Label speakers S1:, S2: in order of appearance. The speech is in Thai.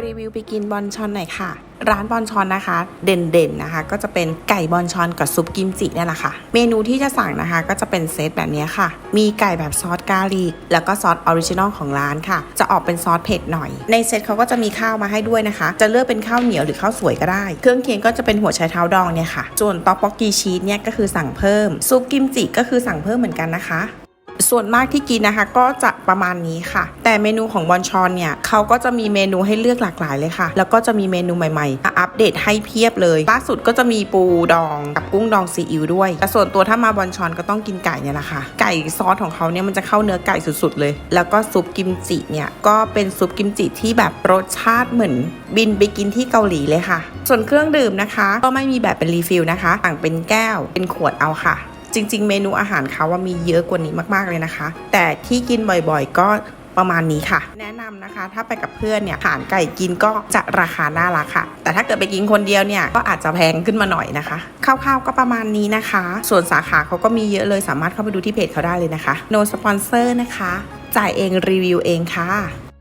S1: รีวิวไปกินบอนชอนหน่อยค่ะ ร้านบอนชอนนะคะ เด่นๆนะคะ ก็จะเป็นไก่บอนชอนกับซุปกิมจิเนี่ยแหละค่ะ เมนูที่จะสั่งนะคะ ก็จะเป็นเซตแบบนี้ค่ะ มีไก่แบบซอสกาลิกแล้วก็ซอสออริจินอลของร้านค่ะ จะออกเป็นซอสเผ็ดหน่อย ในเซตเขาก็จะมีข้าวมาให้ด้วยนะคะ จะเลือกเป็นข้าวเหนียวหรือข้าวสวยก็ได้ เครื่องเคียงก็จะเป็นหัวไชเท้าดองเนี่ยค่ะส่วนต๊อกบกกีชีสเนี่ยก็คือสั่งเพิ่มซุปกิมจิก็คือสั่งเพิ่มเหมือนกันนะคะ ส่วนมากที่กินนะคะ ก็จะประมาณนี้ค่ะ แต่เมนูของบอนชอนเนี่ยเขาก็จะมีเมนูให้เลือกหลากหลายเลยค่ะ แล้วก็จะมีเมนูใหม่ๆ อัปเดตให้เพียบเลย ล่าสุดก็จะมีปูดองกับกุ้งดองซีอิ๊วด้วย แต่ส่วนตัวถ้ามาบอนชอนก็ต้องกินไก่เนี่ยแหละค่ะ ไก่ซอสของเขาเนี่ยมันจะเข้าเนื้อไก่สุดๆเลย แล้วก็ซุปกิมจิเนี่ยก็เป็นซุปกิมจิที่แบบรสชาติเหมือน บินไปกินที่เกาหลีเลยค่ะ ส่วนเครื่องดื่มนะคะ ก็ไม่มีแบบเป็นรีฟิลนะคะสั่งเป็นแก้ว เป็นขวดเอาค่ะ จริง ๆ เมนูอาหารเขาว่ามีเยอะกว่านี้มากๆเลยนะคะ แต่ที่กินบ่อยๆ ก็ประมาณนี้ค่ะ แนะนำนะคะ ถ้าไปกับเพื่อนเนี่ยอาหารไก่กินก็จะราคาน่ารักค่ะ แต่ถ้าเกิดไปกินคนเดียวเนี่ยก็อาจจะแพงขึ้นมาหน่อยนะคะคร่าวๆก็ประมาณนี้นะคะ ส่วนสาขาเขาก็มีเยอะเลยสามารถเข้าไปดูที่เพจเขาได้เลยนะคะ no sponsor นะคะ จ่ายเองรีวิวเองค่ะ